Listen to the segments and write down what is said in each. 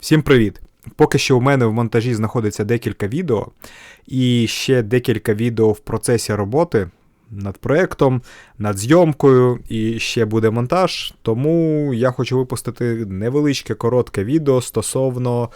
Всім привіт! Поки що у мене в монтажі знаходиться декілька відео, і ще декілька відео в процесі роботи над проєктом, над зйомкою, і ще буде монтаж. Тому я хочу випустити невеличке коротке відео стосовно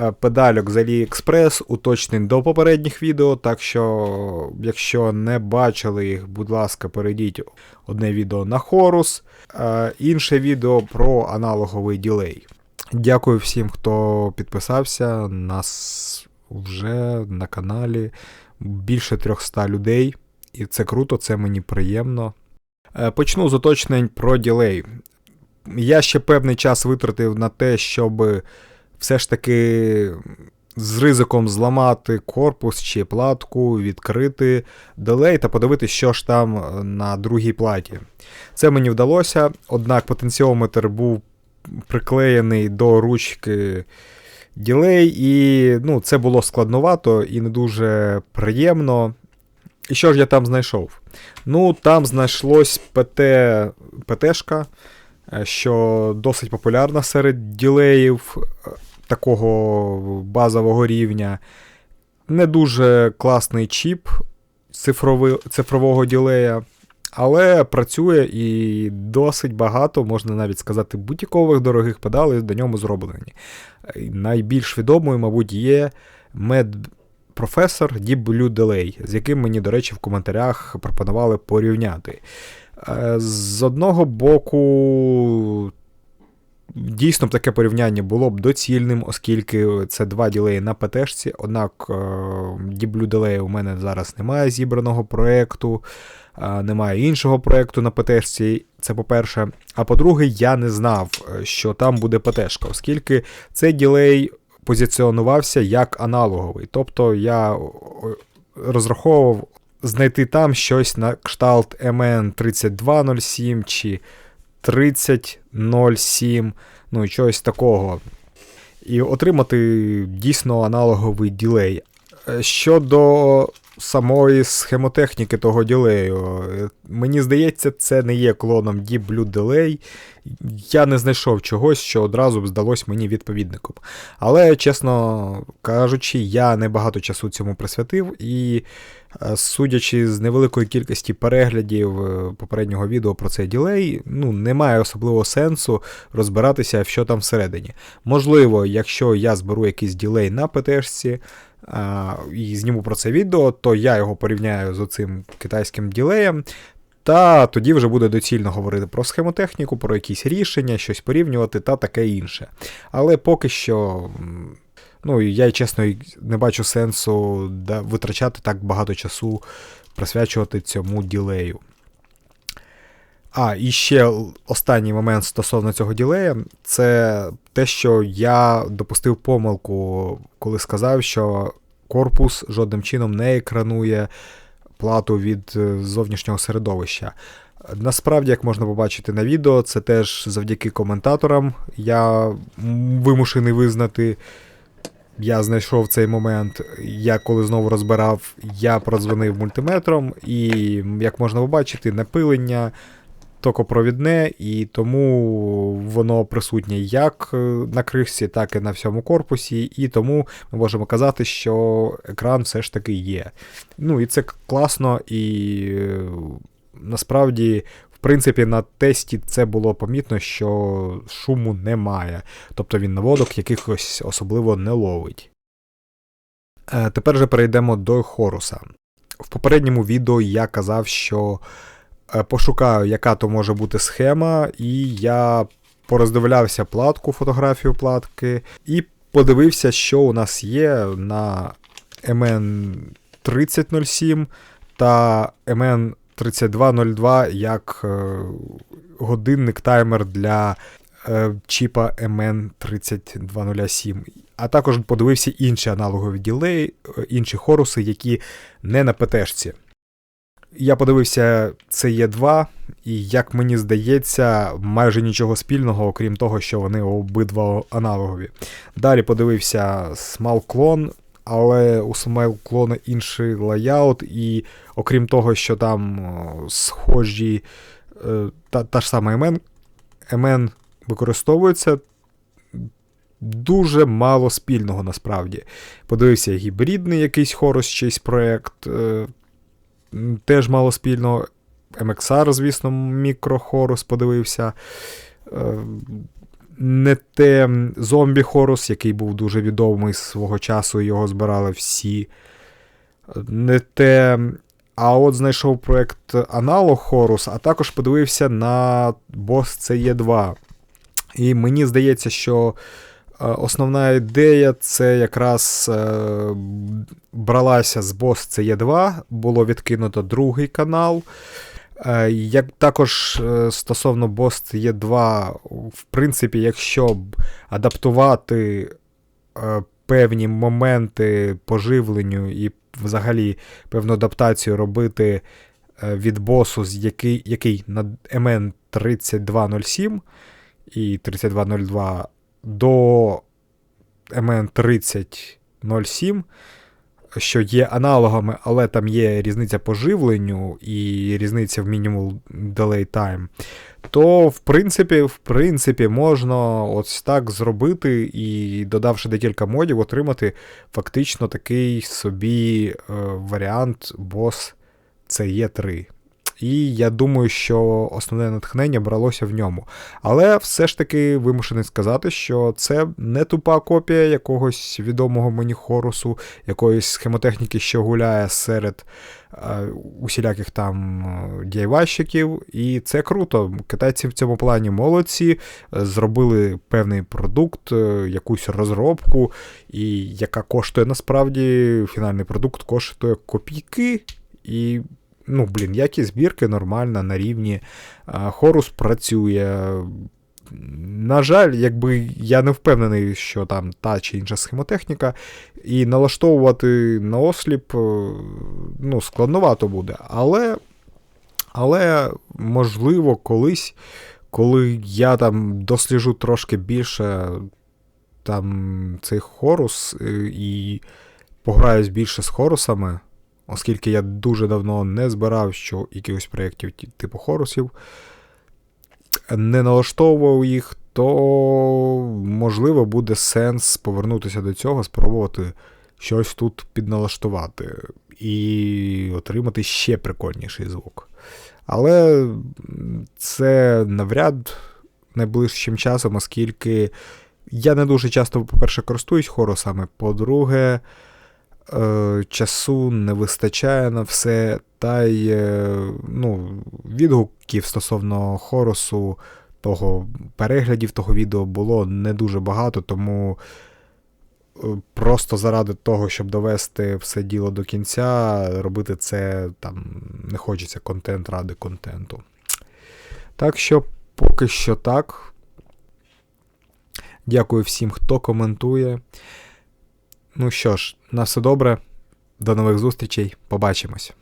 е, педальок з AliExpress, уточнень до попередніх відео. Так що, якщо не бачили їх, будь ласка, перейдіть одне відео на Хорус, е, інше відео про аналоговий ділей. Дякую всім, хто підписався. Нас вже на каналі більше 300 людей, і це круто, це мені приємно. Е, Почну з уточнень про ділей. Я ще певний час витратив на те, щоб все ж таки з ризиком зламати корпус чи платку, відкрити делей та подивитися, що ж там на другій платі. Це мені вдалося, однак потенціометр був приклеєний до ручки ділей, і ну, це було складновато і не дуже приємно. І що ж я там знайшов? Ну, там знайшлось ПТ, ПТшка, е, що досить популярна серед ділеїв е, такого базового рівня. Не дуже класний чіп цифрови, цифрового ділея. Але працює і досить багато, можна навіть сказати, бутікових дорогих педалей до ньому зроблені. Найбільш відомою, мабуть, є медпрофесор Deep Blue Delay, з яким мені, до речі, в коментарях пропонували порівняти. З одного боку, дійсно таке порівняння було б доцільним, оскільки це два ділеї на ПТшці, однак Deep Blue Delay у мене зараз немає зібраного проєкту немає іншого проєкту на ПТшці, це по-перше. А по-друге, я не знав, що там буде ПТшка, оскільки цей ділей позиціонувався як аналоговий. Тобто я розраховував знайти там щось на кшталт MN3207 чи 3007, ну і чогось такого. І отримати дійсно аналоговий ділей. Щодо самої схемотехніки того ділею. Мені здається, це не є клоном Deep Blue Delay. Я не знайшов чогось, що одразу б здалось мені відповідником. Але, чесно кажучи, я небагато часу цьому присвятив, і, е, судячи з невеликої кількості переглядів е, попереднього відео про цей ділей, ну, немає особливого сенсу розбиратися, що там всередині. Можливо, якщо я зберу якийсь ділей на ПТшці, і зніму про це відео, то я його порівняю з оцим китайським ділеєм. Та тоді вже буде доцільно говорити про схемотехніку, про якісь рішення, щось порівнювати та таке інше. Але поки що, ну я чесно не бачу сенсу витрачати так багато часу, присвячувати цьому ділею. А, і ще останній момент стосовно цього ділея, це те, що я допустив помилку, коли сказав, що корпус жодним чином не екранує плату від е, зовнішнього середовища. Насправді, як можна побачити на відео, це теж завдяки коментаторам. Я вимушений визнати. Я знайшов цей момент, я коли знову розбирав, я продзвонив мультиметром, і, як можна побачити, напилення токопровідне, і тому воно присутнє як на кришці, так і на всьому корпусі, і тому ми можемо казати, що екран все ж таки є. Ну і це класно, і насправді. В принципі, на тесті це було помітно, що шуму немає, тобто він наводок якихось особливо не ловить. Е, тепер же перейдемо до Хоруса. В попередньому відео я казав, що Е, пошукаю, яка то може бути схема, і я пороздивлявся платку, фотографію платки, і подивився, що у нас є на MN3007 та MN3202 як е, годинник таймер для е, чіпа MN3207. А також подивився інші аналогові ділеї, інші хоруси, які не на ПТшці. Я подивився це є 2 і як мені здається, майже нічого спільного, окрім того, що вони обидва аналогові. Далі подивився Clone, але у Clone інший лайаут, і окрім того, що там схожі е, та та ж сама MN, MN використовується. дуже мало спільного насправді. Подивився гібридний якийсь хорос чийсь проєкт, теж мало спільного. MXR, звісно, мікрохорус подивився. Е, не те зомбі хорус, який був дуже відомий свого часу, його збирали всі. Не те. А от знайшов проект Аналог Хорус, а також подивився на бос CE2. І мені здається, що основна ідея це якраз е, бралася з бос CE2, було відкинуто другий канал. Е, як також стосовно Boss є 2, в принципі, якщо б адаптувати певні моменти поживленню і взагалі певну адаптацію робити від босу, який який на MN 3207 і 3202 до MN 3007, що є аналогами, але там є різниця по живленню і різниця в мінімум delay time, то в принципі в принципі, можна ось так зробити і, додавши декілька модів, отримати фактично такий собі е, варіант бос CE3. І я думаю, що основне натхнення бралося в ньому. Але все ж таки вимушений сказати, що це не тупа копія якогось відомого мені хорусу, якоїсь схемотехніки, що гуляє серед е, усіляких там діайвайщиків. І це круто. Китайці в цьому плані молодці, зробили певний продукт, е, якусь розробку, і яка коштує насправді фінальний продукт коштує копійки. І ну, блін, якість збірки нормальна, на рівні. Хорус працює. На жаль, якби я не впевнений, що там та чи інша схемотехніка, і налаштовувати на осліп е, ну, складновато буде. Але, але можливо, колись, коли я там досліжу трошки більше там цей хорус е, і пограюсь більше з хорусами, оскільки я дуже давно не збирав що якихось проєктів типу хорусів, не налаштовував їх, то можливо буде сенс повернутися до цього, спробувати щось тут підналаштувати і отримати ще прикольніший звук. Але це навряд найближчим часом, оскільки я не дуже часто, по-перше, користуюсь хорусами, по-друге, е, часу не вистачає на все, та й е, ну, відгуків стосовно хоросу, того переглядів того відео було не дуже багато, тому е, просто заради того, щоб довести все діло до кінця, робити це там не хочеться контент ради контенту. Так що, поки що так. Дякую всім, хто коментує. Ну що ж, на все добре. До нових зустрічей. Побачимось.